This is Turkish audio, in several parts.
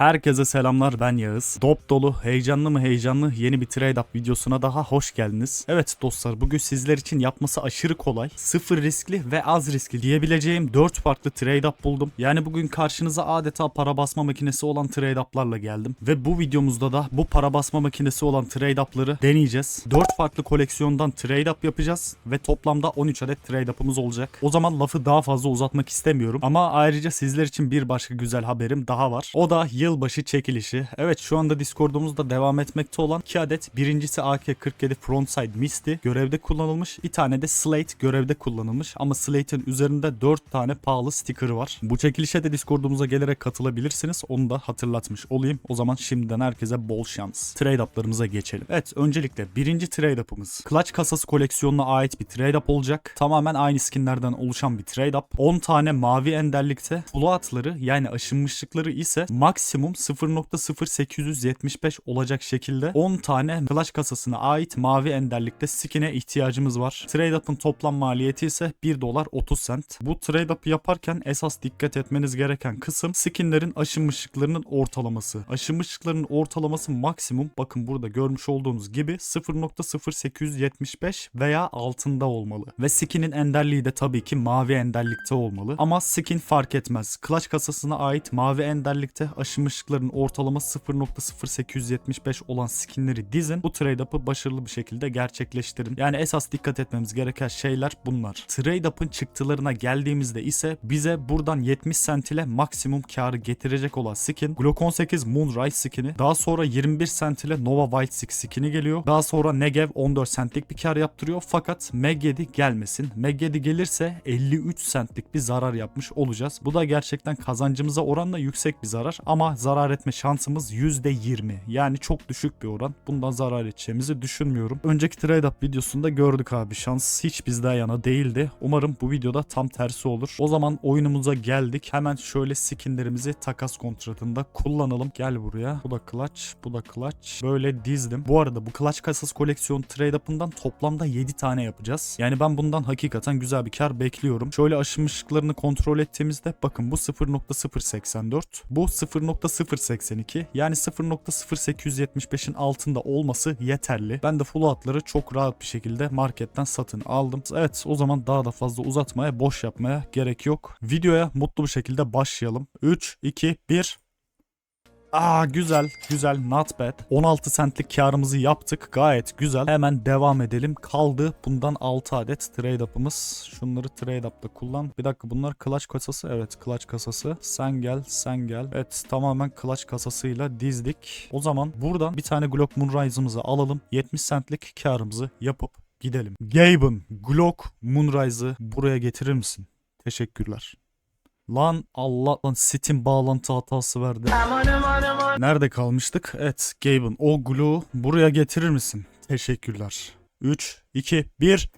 Herkese selamlar ben Yağız. Dop dolu, heyecanlı mı heyecanlı yeni bir trade up videosuna daha hoş geldiniz. Evet dostlar bugün sizler için yapması aşırı kolay, sıfır riskli ve az riskli diyebileceğim 4 farklı trade up buldum. Yani bugün karşınıza adeta para basma makinesi olan trade up'larla geldim. Ve bu videomuzda da bu para basma makinesi olan trade up'ları deneyeceğiz. 4 farklı koleksiyondan trade up yapacağız ve toplamda 13 adet trade up'ımız olacak. O zaman lafı daha fazla uzatmak istemiyorum. Ama ayrıca sizler için bir başka güzel haberim daha var. O da yılbaşı çekilişi. Evet şu anda Discord'umuzda devam etmekte olan 2 adet. Birincisi AK-47 Frontside Misty görevde kullanılmış. Bir tane de Slate görevde kullanılmış. Ama Slate'in üzerinde 4 tane pahalı sticker var. Bu çekilişe de Discord'umuza gelerek katılabilirsiniz. Onu da hatırlatmış olayım. O zaman şimdiden herkese bol şans. Trade up'larımıza geçelim. Evet öncelikle birinci trade up'ımız. Clutch kasası koleksiyonuna ait bir trade up olacak. Tamamen aynı skinlerden oluşan bir trade up. 10 tane mavi enderlikte floatları yani aşınmışlıkları ise maksimum 0.0875 olacak şekilde 10 tane Clutch kasasına ait mavi enderlikte skin'e ihtiyacımız var. Trade up'ın toplam maliyeti ise 1 dolar 30 cent. Bu trade up'ı yaparken esas dikkat etmeniz gereken kısım skinlerin aşınmışlıklarının ortalaması. Aşınmışlıkların ortalaması maksimum bakın burada görmüş olduğunuz gibi 0.0875 veya altında olmalı. Ve skin'in enderliği de tabii ki mavi enderlikte olmalı. Ama skin fark etmez. Clutch kasasına ait mavi enderlikte aşınmışlıkların ortalaması 0.0875 olan skinleri dizin. Bu trade up'ı başarılı bir şekilde gerçekleştirin. Yani esas dikkat etmemiz gereken şeyler bunlar. Trade up'ın çıktılarına geldiğimizde ise bize buradan 70 cent ile maksimum karı getirecek olan skin Glock 18 Moonrise skin'i. Daha sonra 21 cent ile Nova Wild Six skin'i geliyor. Daha sonra Negev 14 centlik bir kar yaptırıyor. Fakat Meg 7 gelmesin. Meg 7 gelirse 53 centlik bir zarar yapmış olacağız. Bu da gerçekten kazancımıza oranla yüksek bir zarar ama zarar etme şansımız %20. Yani çok düşük bir oran. Bundan zarar edeceğimizi düşünmüyorum. Önceki trade up videosunda gördük abi şans hiç bizden yana değildi. Umarım bu videoda tam tersi olur. O zaman oyunumuza geldik. Hemen şöyle skinlerimizi takas kontratında kullanalım. Gel buraya. Bu da clutch, bu da clutch. Böyle dizdim. Bu arada bu clutch kasası koleksiyon trade up'ından toplamda 7 tane yapacağız. Yani ben bundan hakikaten güzel bir kar bekliyorum. Şöyle aşınmışlıklarını kontrol ettiğimizde bakın bu 0.084, bu 0.082 yani 0.0875'in altında olması yeterli. Ben de full atları çok rahat bir şekilde marketten satın aldım. Evet o zaman daha da fazla uzatmaya, boş yapmaya gerek yok. Videoya mutlu bir şekilde başlayalım. 3, 2, 1. Aa güzel güzel not bad. 16 centlik karımızı yaptık. Gayet güzel. Hemen devam edelim. Kaldı bundan 6 adet trade up'ımız. Şunları trade up'ta kullan. Bir dakika bunlar clutch kasası. Evet clutch kasası. Sen gel sen gel. Evet tamamen clutch kasasıyla dizdik. O zaman buradan bir tane Glock Moonrise'ımızı alalım. 70 centlik karımızı yapıp gidelim. Gaben Glock Moonrise'ı buraya getirir misin? Teşekkürler. Lan Allah lan Steam bağlantı hatası verdi. Nerede kalmıştık? Evet Gaben o Glue buraya getirir misin? Teşekkürler. 3, 2, 1.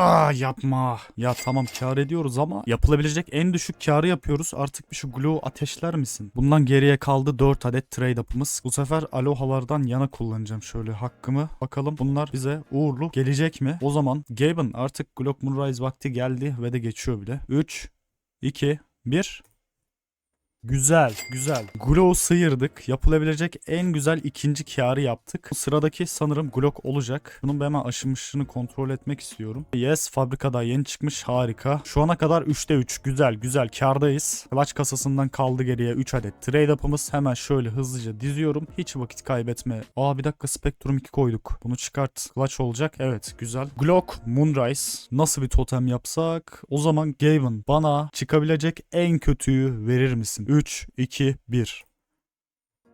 Aa yapma. Ya tamam kar ediyoruz ama yapılabilecek en düşük karı yapıyoruz. Artık bir şu glue ateşler misin? Bundan geriye kaldı 4 adet trade up'ımız. Bu sefer alohalardan yana kullanacağım şöyle hakkımı. Bakalım bunlar bize uğurlu gelecek mi? O zaman Gaben artık Glock Moonrise vakti geldi ve de geçiyor bile. 3, 2, 1. Güzel, güzel. Glow sıyırdık. Yapılabilecek en güzel ikinci karı yaptık. Sıradaki sanırım Glock olacak. Bunun hemen aşınmışlığını kontrol etmek istiyorum. Yes, fabrikada yeni çıkmış. Harika. Şu ana kadar 3'te 3. Güzel, güzel. Kardayız. Clutch kasasından kaldı geriye 3 adet trade up'ımız. Hemen şöyle hızlıca diziyorum. Hiç vakit kaybetme. Aa bir dakika Spectrum 2 koyduk. Bunu çıkart. Clutch olacak. Evet, güzel. Glock, Moonrise. Nasıl bir totem yapsak? O zaman Gaven bana çıkabilecek en kötüyü verir misin? 3, 2, 1.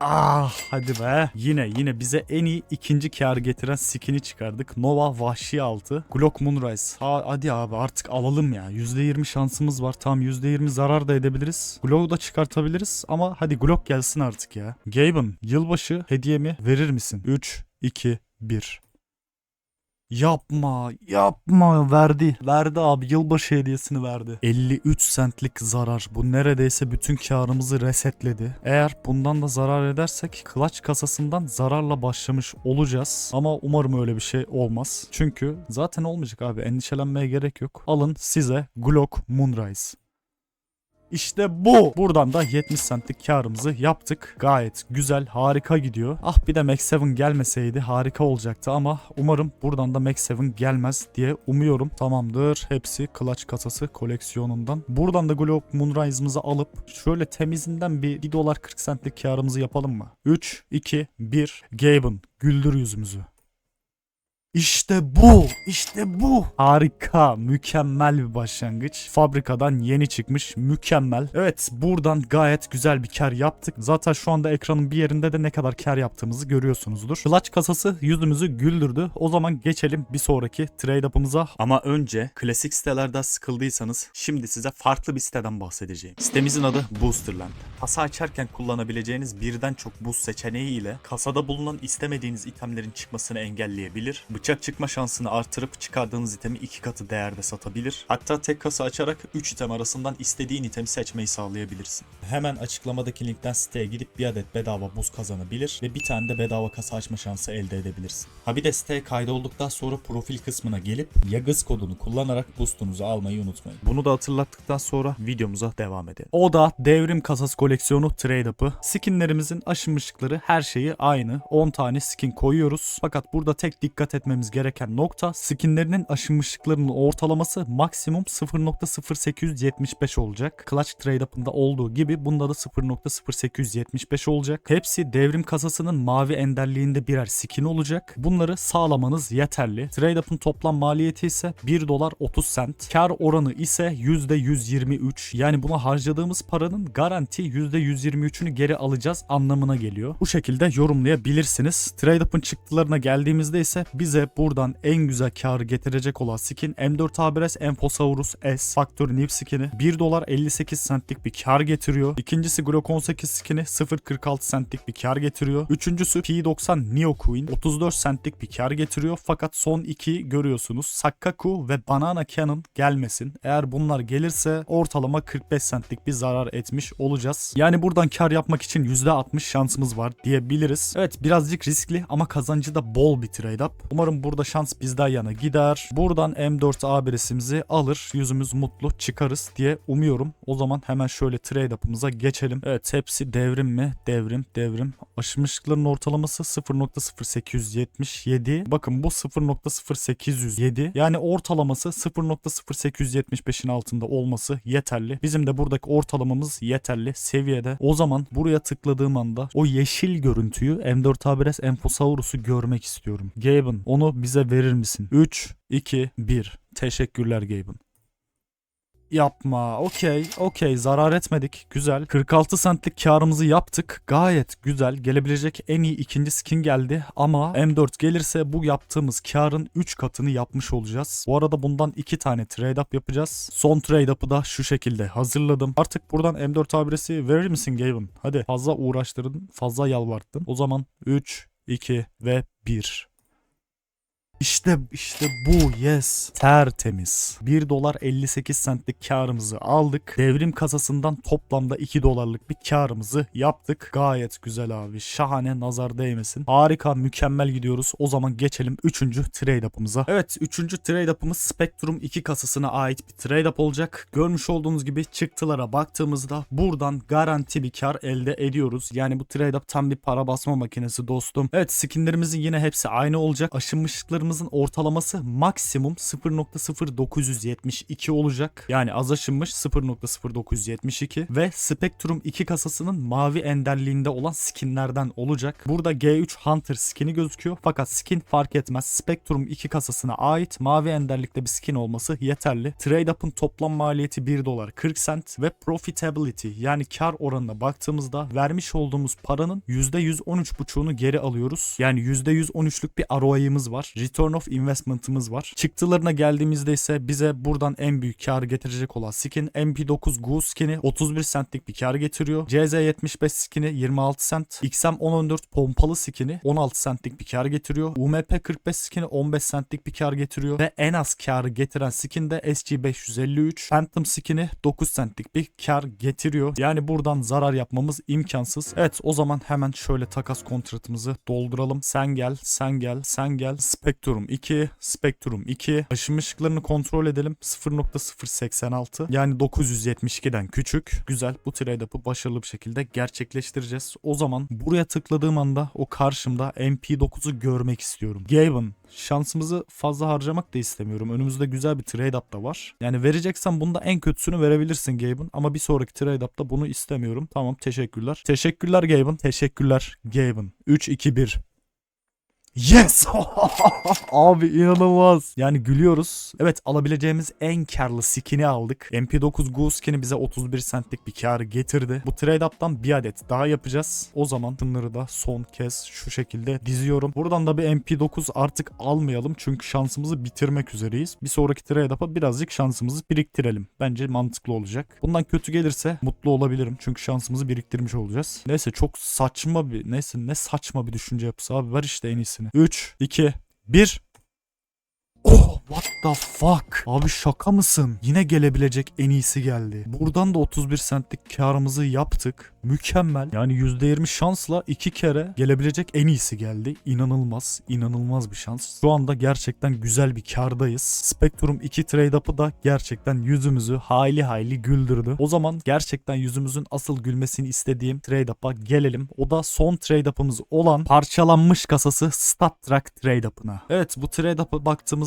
Ah hadi be. Yine yine bize en iyi ikinci kar getiren skin'i çıkardık. Nova Vahşi altı. Glock Moonrise. Ha, hadi abi artık alalım ya. %20 şansımız var. Tam %20 zarar da edebiliriz. Glock'u da çıkartabiliriz ama hadi Glock gelsin artık ya. Gaben yılbaşı hediyemi verir misin? 3, 2, 1. Yapma, yapma verdi. Verdi abi yılbaşı hediyesini verdi. 53 centlik zarar. Bu neredeyse bütün karımızı resetledi. Eğer bundan da zarar edersek clutch kasasından zararla başlamış olacağız. Ama umarım öyle bir şey olmaz. Çünkü zaten olmayacak abi endişelenmeye gerek yok. Alın size Glock Moonrise. İşte bu. Buradan da 70 centlik karımızı yaptık. Gayet güzel, harika gidiyor. Ah bir de Max 7 gelmeseydi harika olacaktı ama umarım buradan da Max 7 gelmez diye umuyorum. Tamamdır. Hepsi clutch kasası koleksiyonundan. Buradan da Globe Moonrise'ımızı alıp şöyle temizinden bir 1 dolar 40 centlik karımızı yapalım mı? 3, 2, 1. Gaben güldür yüzümüzü. İşte bu, işte bu. Harika, mükemmel bir başlangıç. Fabrikadan yeni çıkmış, mükemmel. Evet, buradan gayet güzel bir kar yaptık. Zaten şu anda ekranın bir yerinde de ne kadar kar yaptığımızı görüyorsunuzdur. Clutch kasası yüzümüzü güldürdü. O zaman geçelim bir sonraki trade up'ımıza. Ama önce klasik sitelerden sıkıldıysanız şimdi size farklı bir siteden bahsedeceğim. Sitemizin adı Boosterland. Kasa açarken kullanabileceğiniz birden çok boost seçeneği ile kasada bulunan istemediğiniz itemlerin çıkmasını engelleyebilir. Bıçak çıkma şansını artırıp çıkardığınız itemi iki katı değerde satabilir. Hatta tek kasa açarak 3 item arasından istediğin itemi seçmeyi sağlayabilirsin. Hemen açıklamadaki linkten siteye gidip bir adet bedava buz kazanabilir ve bir tane de bedava kasa açma şansı elde edebilirsin. Ha bir de siteye kaydolduktan sonra profil kısmına gelip Yagız kodunu kullanarak boostunuzu almayı unutmayın. Bunu da hatırlattıktan sonra videomuza devam edelim. O da devrim kasası koleksiyonu trade up'ı. Skinlerimizin aşınmışlıkları her şeyi aynı. 10 tane skin koyuyoruz. Fakat burada tek dikkat etmemiz gereken nokta skinlerinin aşınmışlıklarının ortalaması maksimum 0.0875 olacak. Clutch Trade Up'ında olduğu gibi bunda da 0.0875 olacak. Hepsi devrim kasasının mavi enderliğinde birer skin olacak. Bunları sağlamanız yeterli. Trade Up'ın toplam maliyeti ise 1 dolar 30 cent. Kar oranı ise %123. Yani buna harcadığımız paranın garanti %123'ünü geri alacağız anlamına geliyor. Bu şekilde yorumlayabilirsiniz. Trade Up'ın çıktılarına geldiğimizde ise bize buradan en güzel karı getirecek olan skin M4 ABRS Emphosaurus S Factory New skin'i 1 dolar 58 centlik bir kar getiriyor. İkincisi Glock 18 skin'i 0.46 centlik bir kar getiriyor. Üçüncüsü P90 Neo Queen 34 centlik bir kar getiriyor. Fakat son iki görüyorsunuz. Sakkaku ve Banana Cannon gelmesin. Eğer bunlar gelirse ortalama 45 centlik bir zarar etmiş olacağız. Yani buradan kar yapmak için %60 şansımız var diyebiliriz. Evet birazcık riskli ama kazancı da bol bir trade up. Umarım burada şans bizden yana gider. Buradan M4 ABR'simizi alır. Yüzümüz mutlu çıkarız diye umuyorum. O zaman hemen şöyle trade up'ımıza geçelim. Evet hepsi devrim mi? Devrim, devrim. Aşınmışlıkların ortalaması 0.0877. Bakın bu 0.0807. Yani ortalaması 0.0875'in altında olması yeterli. Bizim de buradaki ortalamamız yeterli seviyede. O zaman buraya tıkladığım anda o yeşil görüntüyü M4 ABRS Emphosaurus'u görmek istiyorum. Gaben onu bize verir misin? 3, 2, 1. Teşekkürler Gaben. Yapma. Okey. Okey. Zarar etmedik. Güzel. 46 centlik karımızı yaptık. Gayet güzel. Gelebilecek en iyi ikinci skin geldi. Ama M4 gelirse bu yaptığımız karın 3 katını yapmış olacağız. Bu arada bundan 2 tane trade up yapacağız. Son trade up'ı da şu şekilde hazırladım. Artık buradan M4 adresi verir misin Gavin? Hadi fazla uğraştırdın. Fazla yalvarttın. O zaman 3, 2 ve 1. İşte işte bu yes. Tertemiz. 1 dolar 58 centlik karımızı aldık. Devrim kasasından toplamda 2 dolarlık bir karımızı yaptık. Gayet güzel abi. Şahane nazar değmesin. Harika mükemmel gidiyoruz. O zaman geçelim 3. trade up'ımıza. Evet 3. trade up'ımız Spectrum 2 kasasına ait bir trade up olacak. Görmüş olduğunuz gibi çıktılara baktığımızda buradan garanti bir kar elde ediyoruz. Yani bu trade up tam bir para basma makinesi dostum. Evet skinlerimizin yine hepsi aynı olacak. Aşınmışlıklarımızın ortalaması maksimum 0.0972 olacak. Yani az aşınmış 0.0972 ve Spectrum 2 kasasının mavi enderliğinde olan skinlerden olacak. Burada G3 Hunter skini gözüküyor fakat skin fark etmez. Spectrum 2 kasasına ait mavi enderlikte bir skin olması yeterli. Trade Up'ın toplam maliyeti 1 dolar 40 cent ve profitability yani kar oranına baktığımızda vermiş olduğumuz paranın %113.5'unu geri alıyoruz. Yani %113'lük bir ROI'ımız var. Return of Investment'ımız var. Çıktılarına geldiğimizde ise bize buradan en büyük kar getirecek olan skin MP9 Goose skin'i 31 centlik bir kar getiriyor. CZ75 skin'i 26 cent. XM1014 pompalı skin'i 16 centlik bir kar getiriyor. UMP45 skin'i 15 centlik bir kar getiriyor. Ve en az karı getiren skin de SG553 Phantom skin'i 9 centlik bir kar getiriyor. Yani buradan zarar yapmamız imkansız. Evet o zaman hemen şöyle takas kontratımızı dolduralım. Sen gel, sen gel, sen gel. Spectrum Spektrum 2, Spektrum 2. Aşım ışıklarını kontrol edelim. 0.086 yani 972'den küçük. Güzel bu trade up'ı başarılı bir şekilde gerçekleştireceğiz. O zaman buraya tıkladığım anda o karşımda MP9'u görmek istiyorum. Gaben şansımızı fazla harcamak da istemiyorum. Önümüzde güzel bir trade up da var. Yani vereceksen bunda en kötüsünü verebilirsin Gaben ama bir sonraki trade up'ta bunu istemiyorum. Tamam teşekkürler. Teşekkürler Gaben. Teşekkürler Gaben. 3 2 1 Yes! Abi inanılmaz. Yani gülüyoruz. Evet alabileceğimiz en karlı skin'i aldık. MP9 Goo skin'i bize 31 centlik bir kar getirdi. Bu trade up'tan bir adet daha yapacağız. O zaman bunları da son kez şu şekilde diziyorum. Buradan da bir MP9 artık almayalım. Çünkü şansımızı bitirmek üzereyiz. Bir sonraki trade up'a birazcık şansımızı biriktirelim. Bence mantıklı olacak. Bundan kötü gelirse mutlu olabilirim. Çünkü şansımızı biriktirmiş olacağız. Neyse çok saçma bir neyse ne saçma bir düşünce yapısı abi. Ver işte en iyisini. 3, 2, 1. Oh what the fuck? Abi şaka mısın? Yine gelebilecek en iyisi geldi. Buradan da 31 centlik karımızı yaptık. Mükemmel. Yani %20 şansla iki kere gelebilecek en iyisi geldi. İnanılmaz. inanılmaz bir şans. Şu anda gerçekten güzel bir kardayız. Spectrum 2 trade up'ı da gerçekten yüzümüzü hayli hayli güldürdü. O zaman gerçekten yüzümüzün asıl gülmesini istediğim trade up'a gelelim. O da son trade up'ımız olan parçalanmış kasası StatTrack trade up'ına. Evet bu trade up'a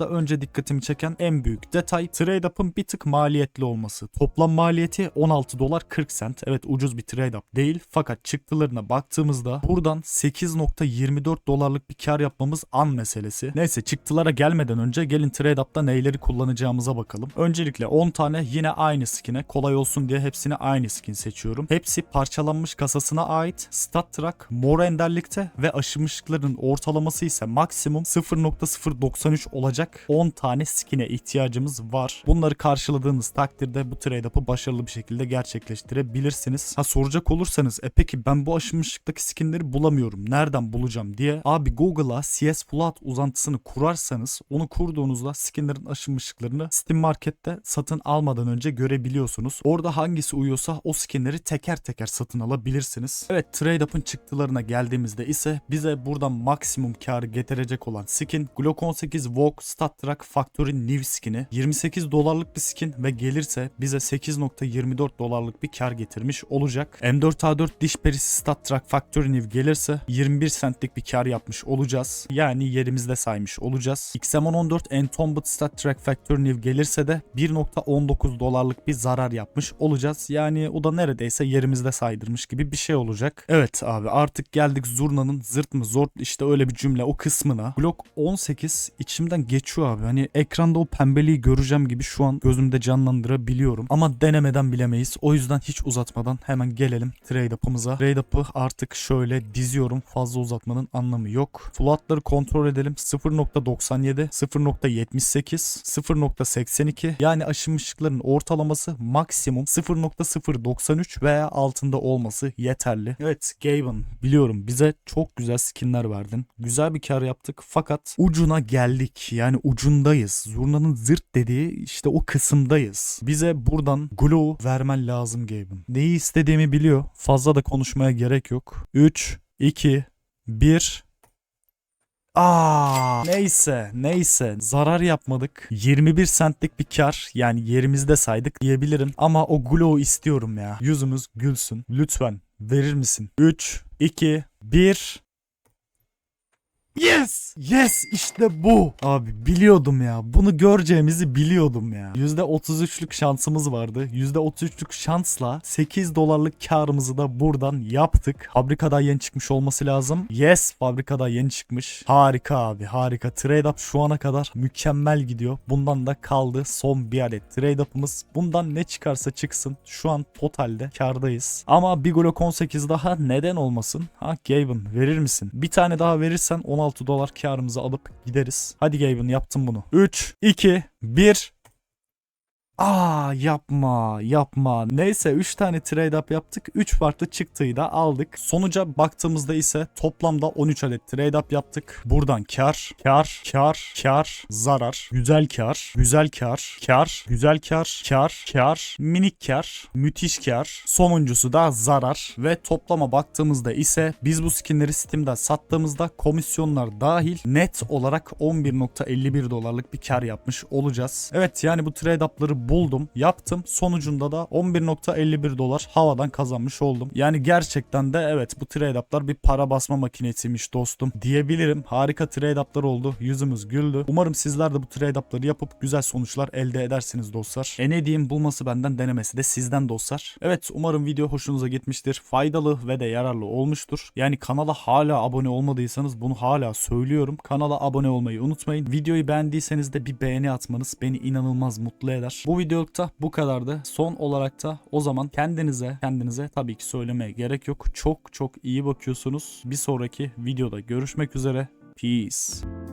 baktığımızda önce dikkatimi çeken en büyük detay trade up'ın bir tık maliyetli olması. Toplam maliyeti 16 dolar 40 cent. Evet ucuz bir trade up değil fakat çıktılarına baktığımızda buradan 8.24 dolarlık bir kar yapmamız an meselesi. Neyse çıktılara gelmeden önce gelin trade up'ta neyleri kullanacağımıza bakalım. Öncelikle 10 tane yine aynı skin'e kolay olsun diye hepsini aynı skin seçiyorum. Hepsi parçalanmış kasasına ait. Stat Track mor enderlikte ve aşımışlıkların ortalaması ise maksimum 0.093 olacak 10 tane skin'e ihtiyacımız var. Bunları karşıladığınız takdirde bu trade up'ı başarılı bir şekilde gerçekleştirebilirsiniz. Ha soracak olursanız e peki ben bu aşınmışlıktaki skinleri bulamıyorum. Nereden bulacağım diye. Abi Google'a CS Flood uzantısını kurarsanız onu kurduğunuzda skinlerin aşınmışlıklarını Steam Market'te satın almadan önce görebiliyorsunuz. Orada hangisi uyuyorsa o skinleri teker teker satın alabilirsiniz. Evet trade up'ın çıktılarına geldiğimizde ise bize buradan maksimum karı getirecek olan skin Glock 18 Vogue StatTrack Factory New skin'i 28 dolarlık bir skin ve gelirse bize 8.24 dolarlık bir kar getirmiş olacak. M4A4 diş perisi StatTrack Factory New gelirse 21 centlik bir kar yapmış olacağız. Yani yerimizde saymış olacağız. XM14 Entombed StatTrack Factory New gelirse de 1.19 dolarlık bir zarar yapmış olacağız. Yani o da neredeyse yerimizde saydırmış gibi bir şey olacak. Evet abi artık geldik zurnanın zırt mı zort işte öyle bir cümle o kısmına. Glock 18 içimden geçiyor abi. Hani ekranda o pembeliği göreceğim gibi şu an gözümde canlandırabiliyorum. Ama denemeden bilemeyiz. O yüzden hiç uzatmadan hemen gelelim trade up'ımıza. Trade up'ı artık şöyle diziyorum. Fazla uzatmanın anlamı yok. Floatları kontrol edelim. 0.97, 0.78, 0.82 yani aşınmışlıkların ortalaması maksimum 0.093 veya altında olması yeterli. Evet Gaben biliyorum bize çok güzel skinler verdin. Güzel bir kar yaptık fakat ucuna geldik. Yani ucundayız. Zurnanın zırt dediği işte o kısımdayız. Bize buradan glow vermen lazım Gaben. Neyi istediğimi biliyor. Fazla da konuşmaya gerek yok. 3, 2, 1 Aa, neyse neyse zarar yapmadık. 21 centlik bir kar yani yerimizde saydık diyebilirim ama o glow istiyorum ya. Yüzümüz gülsün. Lütfen verir misin? 3 2 1 Yes! Yes! işte bu. Abi biliyordum ya. Bunu göreceğimizi biliyordum ya. %33'lük şansımız vardı. %33'lük şansla 8 dolarlık karımızı da buradan yaptık. Fabrikada yeni çıkmış olması lazım. Yes! Fabrikada yeni çıkmış. Harika abi harika. Trade up şu ana kadar mükemmel gidiyor. Bundan da kaldı son bir adet trade up'ımız. Bundan ne çıkarsa çıksın. Şu an totalde kardayız. Ama bir Glock 18 daha neden olmasın? Ha Gaben verir misin? Bir tane daha verirsen 16 dolar karımızı alıp gideriz. Hadi Gaben yaptım bunu. 3, 2, 1 Aa yapma yapma. Neyse 3 tane trade up yaptık. 3 farklı çıktıyı da aldık. Sonuca baktığımızda ise toplamda 13 adet trade up yaptık. Buradan kar, kar, kar, kar, zarar, güzel kar, güzel kar, kar, güzel kar, kar, kar, minik kar, müthiş kar. Sonuncusu da zarar ve toplama baktığımızda ise biz bu skinleri Steam'den sattığımızda komisyonlar dahil net olarak 11.51 dolarlık bir kar yapmış olacağız. Evet yani bu trade up'ları buldum, yaptım. Sonucunda da 11.51 dolar havadan kazanmış oldum. Yani gerçekten de evet bu trade up'lar bir para basma makinesiymiş dostum diyebilirim. Harika trade up'lar oldu. Yüzümüz güldü. Umarım sizler de bu trade up'ları yapıp güzel sonuçlar elde edersiniz dostlar. E ne diyeyim bulması benden denemesi de sizden dostlar. Evet umarım video hoşunuza gitmiştir. Faydalı ve de yararlı olmuştur. Yani kanala hala abone olmadıysanız bunu hala söylüyorum. Kanala abone olmayı unutmayın. Videoyu beğendiyseniz de bir beğeni atmanız beni inanılmaz mutlu eder. Bu videolukta bu kadardı. Son olarak da o zaman kendinize kendinize tabii ki söylemeye gerek yok. Çok çok iyi bakıyorsunuz. Bir sonraki videoda görüşmek üzere. Peace.